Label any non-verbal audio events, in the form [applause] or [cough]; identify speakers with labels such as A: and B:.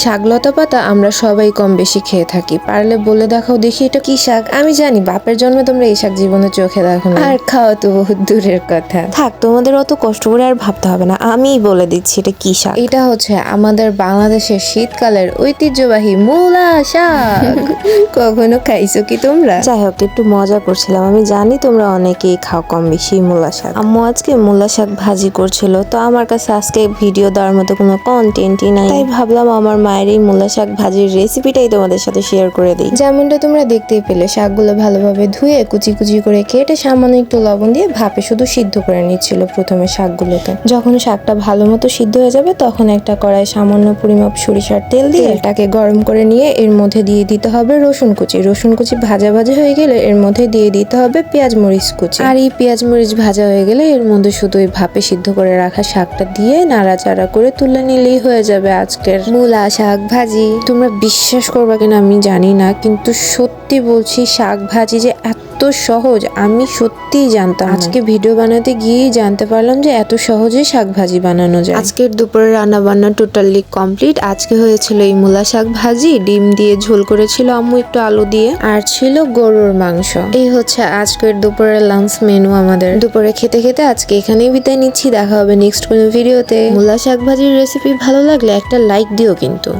A: শাকলতা পাতা আমরা সবাই কম বেশি খেয়ে থাকি। পারলে বলে দেখাও দেখি এটা কি শাক। আমি জানি বাপের জন্মে তোমরা এই শাক জীবনে চোখে দেখো না আর খাওয়া তো বহুত দূরের কথা।
B: থাক তোমাদের অত কষ্ট করে আর ভাবতে হবে না। আমিই বলে দিচ্ছি এটা কি শাক।
A: এটা হচ্ছে আমাদের বাংলাদেশের শীতকালের ঐতিহ্যবাহী মূলা শাক। [laughs] কখনো খাইছো কি তোমরা?
B: যাই হোক একটু মজা করছিলাম। আমি জানি তোমরা অনেকেই খাও কম বেশি মূলা শাক। আম্মু আজকে মূলা শাক ভাজি করছিল তো আমার কাছে আজকে ভিডিও দেওয়ার মতো কোনো কন্টেন্টই নাই। তাই ভাবলাম আমার মায়ের এই মূলা শাক ভাজির রেসিপিটাই তোমাদের সাথে শেয়ার করে দিই।
A: যেমনটা তোমরা দেখতেই পেলে শাকগুলো ভালোভাবে ধুয়ে কুচি কুচি করে কেটে সামান্য একটু লবণ দিয়ে ভাপে শুধু সিদ্ধ করে নিচ্ছিল প্রথমে শাকগুলোকে। যখন শাকটা ভালো মতো সিদ্ধ হয়ে যাবে তখন একটা কড়াই সামান্য পরিমাপ সরিষার তেল দিয়ে এটাকে গরম করে নিয়ে এর মধ্যে দিয়ে দিতে হবে রসুন কুচি। রসুন কুচি ভাজা ভাজা হয়ে গেলে এর মধ্যে দিয়ে দিতে হবে পেঁয়াজ মরিচ কুচি। আর এই পেঁয়াজ মরিচ ভাজা হয়ে গেলে এর মধ্যে শুধু ওই ভাপে সিদ্ধ করে রাখা শাকটা দিয়ে নাড়াচাড়া করে তুলে নিলেই হয়ে যাবে আজকের মূলা শাক ভাজি তোমরা বিশ্বাস করবা কিনা আমি জানি না, কিন্তু সত্যি বলছি শাক ভাজি যে এত সহজ আমি সত্যিই জানতাম আজকে ভিডিও বানাতে গিয়েই জানতে পারলাম যে এত সহজে শাক ভাজি বানানো যায়। আজকের দুপুরে রান্না বান্না টোটালি কমপ্লিট আজকে হয়েছিল এই মূলা শাক ভাজি ডিম দিয়ে ঝোল করেছিল আম্মু একটু আলু দিয়ে। আর ছিল গরুর মাংস। এই হচ্ছে আজকের দুপুরের লাঞ্চ মেনু আমাদের। দুপুরে খেতে খেতে আজকে এখানেই বিদায় নিচ্ছি। দেখা হবে নেক্সট কোনো ভিডিওতে মূলা শাক ভাজির রেসিপি ভালো লাগলে একটা লাইক দিও কিন্তু।